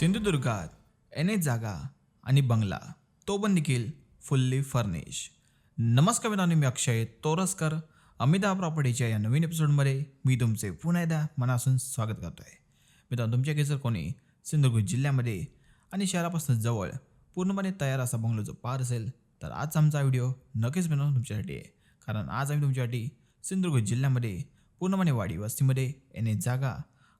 सिंधुदुर्गात N H जागा आणि बंगला. तो पण देखील फुल्ली फर्निश नमस्कार मित्रांनो मी अक्षय तोरसकर. अमिता प्रॉपर्टीच्या या नवीन एपिसोडमध्ये मी तुमचे पुन्हा एकदा मनापासून स्वागत करतो आहे मित्रांनो तुमच्या केसर कोणी सिंधुदुर्ग जिल्ह्यामध्ये आणि शहरापासून जवळ पूर्णपणे तयार असा बंगलो जो पार असेल तर आज आमचा व्हिडिओ नक्कीच बनवून तुमच्यासाठी आहे. कारण आज आम्ही तुमच्यासाठी सिंधुदुर्ग जिल्ह्यामध्ये पूर्णपणे वाडी वस्तीमध्ये एन एच जागा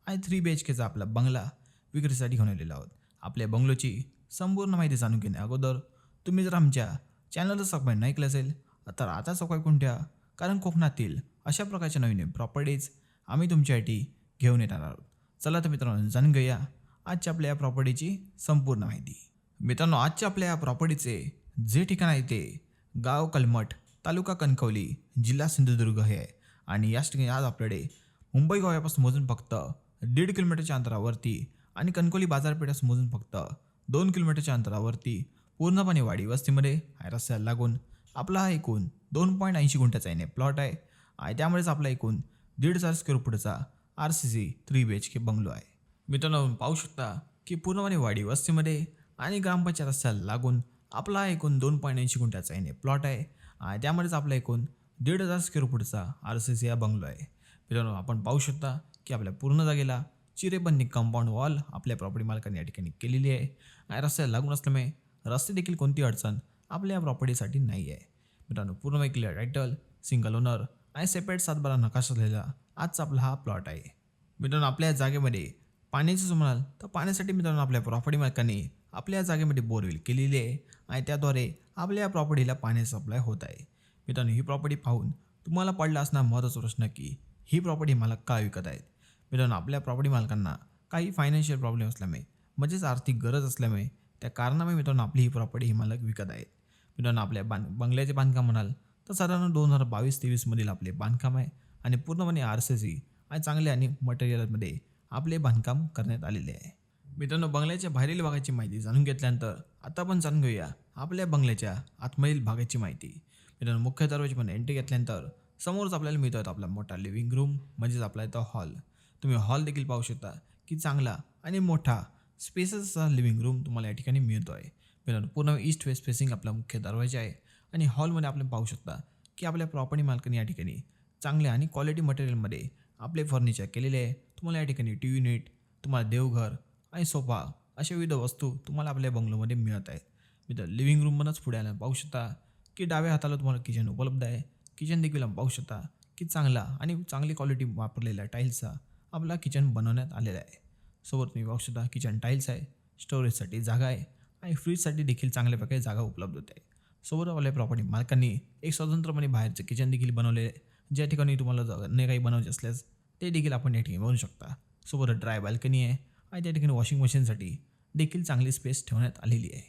आणि थ्री बी एच केचा आपला बंगला विक्रीसाठी घेऊन आलेलो आहोत. आपल्या बंगलोची संपूर्ण माहिती जाणून घेण्या अगोदर तुम्ही जर आमच्या चॅनलला सबस्क्राईब नाही केलं असेल तर आता सबस्क्राईब करून ठेवा. कारण कोकणातील अशा प्रकारच्या नवीन प्रॉपर्टीज आम्ही तुमच्यासाठी घेऊन येणार आहोत. चला तर मित्रांनो जाणून घेऊया आजच्या आपल्या या प्रॉपर्टीची संपूर्ण माहिती. मित्रांनो आजच्या आपल्या या प्रॉपर्टीचे जे ठिकाण आहे ते गाव कलमठ तालुका कणकवली जिल्हा सिंधुदुर्ग हे आहे. आणि याच ठिकाणी आज आपल्याकडे मुंबई गोव्यापासून मोजून फक्त दीड किलोमीटरच्या अंतरावरती आणि कणकोली बाजारपेठास मोजून फक्त दोन किलोमीटरच्या अंतरावरती पूर्णपणे वाडी वस्तीमध्ये आहे रस्त्याला लागून आपला हा एकूण दोन पॉईंट ऐंशी गुंठ्याचा येणे प्लॉट आहे. आणि त्यामुळेच आपला एकूण दीड हजार square फुटचा R C C three B H K bungalow आहे. मित्रांनो पाहू शकता की पूर्णपणे वाडी वस्तीमध्ये आणि ग्रामपंचायत रस्त्याला लागून आपला हा एकूण दोन पॉईंट ऐंशी गुंठ्याचा येणे प्लॉट आहे. आणि त्यामुळेच आपला एकूण दीड हजार स्क्वेअर फुटचा आर सी सी हा बंगलो आहे. मित्रांनो आपण पाहू शकता की आपल्या पूर्ण जागेला चिरेबंदी कंपाऊंड वॉल आपल्या प्रॉपर्टी मालकाने या ठिकाणी केलेली आहे. आणि रस्त्याला लागून असल्यामुळे रस्ते देखील कोणती अडचण आपल्या या प्रॉपर्टीसाठी नाही आहे. मित्रांनो पूर्ण क्लिअर टायटल सिंगल ओनर आणि सेपरेट सातबारा नकाशा असलेला आजचा आपला हा प्लॉट आहे. मित्रांनो आपल्या जागेमध्ये पाण्याचं जर म्हणाल तर पाण्यासाठी मित्रांनो आपल्या प्रॉपर्टी मालकाने आपल्या जागेमध्ये बोरवेल केलेली आहे. आणि त्याद्वारे आपल्या या प्रॉपर्टीला पाणी सप्लाय होत आहे. मित्रांनो ही प्रॉपर्टी पाहून तुम्हाला पडला असणार महत्त्वाचा प्रश्न की ही प्रॉपर्टी मला का विकत आहेत? मिलन आपल्या प्रॉपर्टी मालकांना काही फायनान्शियल प्रॉब्लेम असल्यामुळे म्हणजेच आर्थिक गरज असल्यामुळे त्या कारणामुळे मित्रांनो आपली ही प्रॉपर्टी ही मालक विकत आहेत. मित्रांनो आपल्या बांध बंगल्याचे बांधकाम म्हणाल तर साधारण दोन हजार बावीस तेवीसमधील आपले बांधकाम आहे आणि पूर्णपणे आर सी सी आणि चांगले आणि मटेरियलमध्ये आपले बांधकाम करण्यात आलेले आहे. मित्रांनो बंगल्याच्या बाहेरील भागाची माहिती जाणून घेतल्यानंतर आता आपण जाणून घेऊया आपल्या बंगल्याच्या आतमधील भागाची माहिती. मित्रांनो मुख्य दरवाजे पण एंट्री घेतल्यानंतर समोरच आपल्याला मिळतो आपला मोठा लिव्हिंग रूम म्हणजेच आपला इथं हॉल तुम्ही हॉल देखील पाहू शकता की चांगला आणि मोठा स्पेसस असा लिव्हिंग रूम तुम्हाला या ठिकाणी मिळतो आहे मित्रांनो पूर्ण ईस्ट वेस्ट फेसिंग आपला मुख्य दरवाजा आहे आणि हॉलमध्ये आपण पाहू शकता की आपल्या प्रॉपर्टी मालकाने या ठिकाणी चांगल्या आणि क्वालिटी मटेरियलमध्ये आपले फर्निचर केलेले आहे. तुम्हाला या ठिकाणी टी व्ही युनिट तुम्हाला देवघर आणि सोफा अशा विविध वस्तू तुम्हाला आपल्या बंगलोमध्ये मिळत आहेत. मित्र लिव्हिंग रूममधूनच पुढे आल्या पाहू शकता की डाव्या हाताला तुम्हाला किचन उपलब्ध आहे. किचन देखील आपण पाहू शकता की चांगला आणि चांगली क्वालिटी वापरलेल्या टाईल्सचा आपला किचन बनवण्यात आलेला आहे. सोबत तुम्ही बघू शकता किचन टाईल्स आहे स्टोरेजसाठी जागा आहे आणि फ्रीजसाठी देखील चांगल्या प्रकारे जागा उपलब्ध होते. आहे सोबत आपल्या प्रॉपर्टी मालकांनी एक स्वतंत्रपणे बाहेरचं किचन देखील बनवले आहे. ज्या ठिकाणी तुम्हाला न अन्य काही बनवायचे असल्यास ते देखील आपण या ठिकाणी बनवू शकता. सोबत ड्राय बाल्कनी आहे आणि त्या ठिकाणी वॉशिंग मशीनसाठी देखील चांगली स्पेस ठेवण्यात आलेली आहे.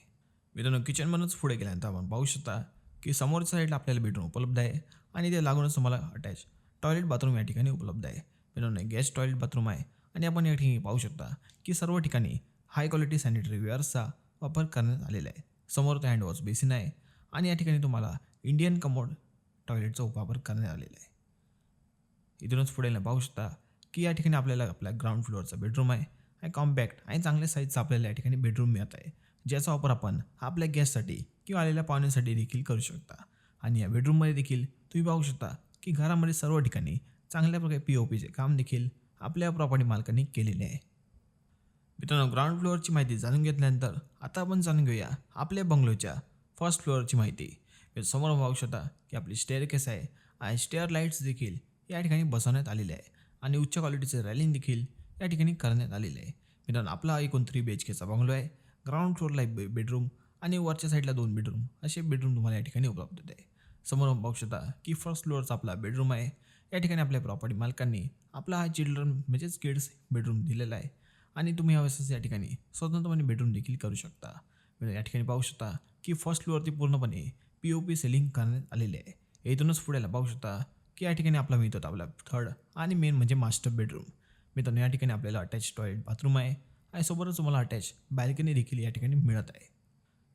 मित्रांनो किचनमधूनच पुढे गेल्यानंतर आपण पाहू शकता की समोरच्या साईडला आपल्याला बेडरूम उपलब्ध आहे आणि ते लागूनच तुम्हाला अटॅच टॉयलेट बाथरूम या ठिकाणी उपलब्ध आहे. मित्रांनो गॅस टॉयलेट बाथरूम आहे. आणि आपण या ठिकाणी पाहू शकता की सर्व ठिकाणी हाय क्वालिटी सॅनिटरी वेअर्सचा वापर करण्यात आलेला आहे. समोर तो हँडवॉश बेसिन आहे. आणि या ठिकाणी तुम्हाला इंडियन कमोड टॉयलेटचा वापर करण्यात आलेला आहे. इथूनच पुढे पाहू शकता की या ठिकाणी आपल्याला आपल्या ग्राउंड फ्लोअरचा बेडरूम आहे. आणि कॉम्पॅक्ट आणि चांगल्या साईजचा आपल्याला या ठिकाणी बेडरूम मिळत आहे. ज्याचा वापर आपण आपल्या गॅससाठी किंवा आलेल्या पाहुण्यासाठी देखील करू शकता. आणि या बेडरूममध्ये देखील तुम्ही पाहू शकता की घरामध्ये सर्व ठिकाणी चांगल्या प्रकारे पी ओ पीचे काम देखील आपल्या प्रॉपर्टी मालकांनी केलेले आहे. मित्रांनो ग्राउंड फ्लोअरची माहिती जाणून घेतल्यानंतर आता आपण जाणून घेऊया आपल्या बंगलोच्या फर्स्ट फ्लोअरची माहिती. मी समोर पाहू शकता की आपली स्टेअर केस आहे आणि स्टेअर लाईट्स देखील या ठिकाणी बसवण्यात आलेले आहे आणि उच्च क्वालिटीचे रॅलिंग देखील या ठिकाणी करण्यात आलेले आहे. मित्रांनो आपला एकूण थ्री बी एच केचा बंगलो आहे. ग्राउंड फ्लोअरला एक बे बेडरूम आणि वरच्या साईडला दोन बेडरूम असे बेडरूम तुम्हाला या ठिकाणी उपलब्ध होते. समोर पाहू शकता की फर्स्ट फ्लोअरचा आपला बेडरूम आहे. या ठिकाणी आपल्या प्रॉपर्टी मालकांनी आपला हा चिल्ड्रन म्हणजेच किड्स बेडरूम दिलेला आहे. आणि तुम्ही यावेळेस या ठिकाणी स्वतंत्रपणे बेडरूम देखील करू शकता. म्हणजे या ठिकाणी पाहू शकता की फर्स्ट फ्लोअरती पूर्णपणे पी ओ पी सेलिंग करण्यात आलेले आहे. इथूनच पुढेला पाहू शकता की या ठिकाणी आपला मिळतो आपला थर्ड आणि मेन म्हणजे मास्टर बेडरूम मित्रांनो या ठिकाणी आपल्याला अटॅच टॉयलेट बाथरूम आहे. आणि सोबतच तुम्हाला अटॅच बाल्कनी देखील या ठिकाणी मिळत आहे.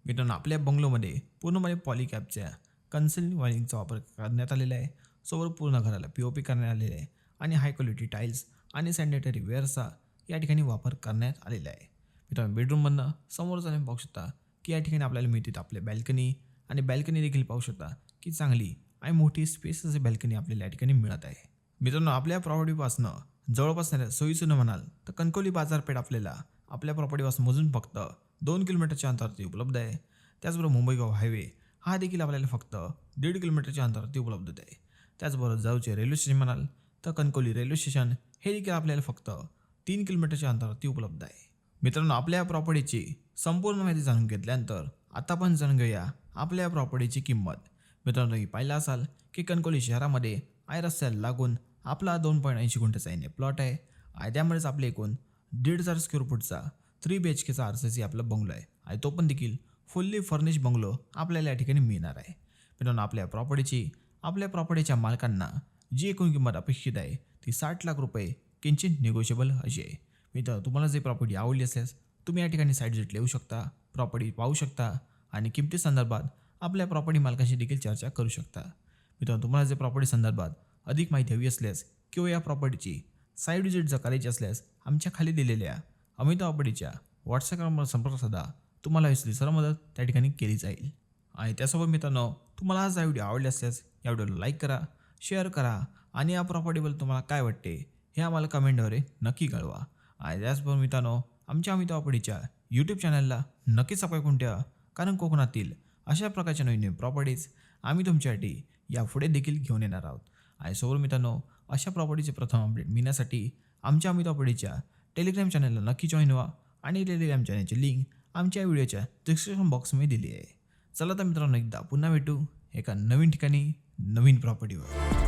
मित्रांनो आपल्या बंगलोमध्ये पूर्णपणे पॉलिकॅपच्या कन्सिल वायरिंगचा वापर करण्यात आलेला आहे. सोबत पूर्ण घराला पी ओ पी करण्यात आलेले आहे आणि हाय क्वालिटी टाईल्स आणि सॅनिटरी वेअरचा या ठिकाणी वापर करण्यात आलेला आहे. मित्रांनो बेडरूममधनं समोर जाणे पाहू शकता की या ठिकाणी आपल्याला मिळते आपले बॅल्कनी आणि बॅल्कनी देखील पाहू शकता की चांगली आणि मोठी स्पेस असे बॅल्कनी आपल्याला या ठिकाणी मिळत आहे. मित्रांनो आपल्या प्रॉपर्टीपासनं जवळपास नाही म्हणाल तर कणकवली बाजारपेठ आपल्याला आपल्या प्रॉपर्टीपासून मोजून फक्त दोन किलोमीटरच्या अंतरावरती उपलब्ध आहे. त्याचबरोबर मुंबई गाव हायवे हा देखील आपल्याला फक्त दीड किलोमीटरच्या अंतरावरती उपलब्ध आहे. त्याचबरोबर जाऊचे रेल्वे स्टेशन म्हणाल तर कणकवली रेल्वे स्टेशन हे देखील आपल्याला फक्त तीन किलोमीटरच्या अंतरावरती उपलब्ध आहे. मित्रांनो आपल्या या प्रॉपर्टीची संपूर्ण माहिती जाणून घेतल्यानंतर आता पण जाणून घेऊया आपल्या प्रॉपर्टीची किंमत. मित्रांनो ही पाहिलं असाल की कणकोली शहरामध्ये आय रस्त्याला लागून आपला दोन पॉईंट ऐंशी गुंठ्याचा एन प्लॉट आहे. आयद्यामध्येच त्यामुळेच आपले एकूण दीड हजार स्क्वेअर फूटचा थ्री बी एच केचा आर सी सी आपला बंगलो आहे. आणि तो पण देखील फुल्ली फर्निश बंगलो आपल्याला या ठिकाणी मिळणार आहे. मित्रांनो आपल्या प्रॉपर्टीची आपल्या प्रॉपर्टीच्या मालकांना जी एकूण किंमत अपेक्षित आहे ती साठ लाख रुपये किंचित निगोशिएबल अशी आहे. मित्र तुम्हाला जे प्रॉपर्टी आवडली असल्यास तुम्ही या ठिकाणी साईड विजिट लिहू शकता प्रॉपर्टी पाहू शकता आणि किमती संदर्भात आपल्या प्रॉपर्टी मालकाशी देखील चर्चा करू शकता. मित्रांनो तुम्हाला जे प्रॉपर्टी संदर्भात अधिक माहिती हवी असल्यास किंवा या प्रॉपर्टीची साईड विजिट जर करायची असल्यास आमच्या खाली दिलेल्या अमिता प्रॉपर्टीच्या व्हॉट्सअप नंबर संपर्क साधा तुम्हाला हवी सर्व मदत त्या ठिकाणी केली जाईल. आणि त्यासोबत मित्रांनो तुम्हाला आज हा व्हिडिओ आवडला असल्यास या व्हिडिओला लाईक करा शेअर करा आणि या प्रॉपर्टीबद्दल तुम्हाला काय वाटते हे आम्हाला कमेंटद्वारे नक्की कळवा. आणि त्याचबरोबर मित्रांनो आमच्या अमिता प्रॉपर्टीच्या यूट्यूब चॅनलला नक्की सबस्क्राईब करून ठेवा कारण कोकणातील अशा प्रकारच्या नवीन नवीन प्रॉपर्टीज आम्ही तुमच्यासाठी यापुढे देखील घेऊन येणार आहोत. आणि सोबत मित्रांनो अशा प्रॉपर्टीचे प्रथम अपडेट मिळण्यासाठी आमच्या अमिता प्रॉपर्टीच्या टेलिग्राम चॅनलला नक्की जॉईन व्हा आणि टेलिग्राम चॅनलची लिंक आमच्या व्हिडिओच्या डिस्क्रिप्शन बॉक्समध्ये दिली आहे. चला तर मित्रांनो एकदा पुन्हा भेटू एका नवीन ठिकाणी नवीन प्रॉपर्टीवर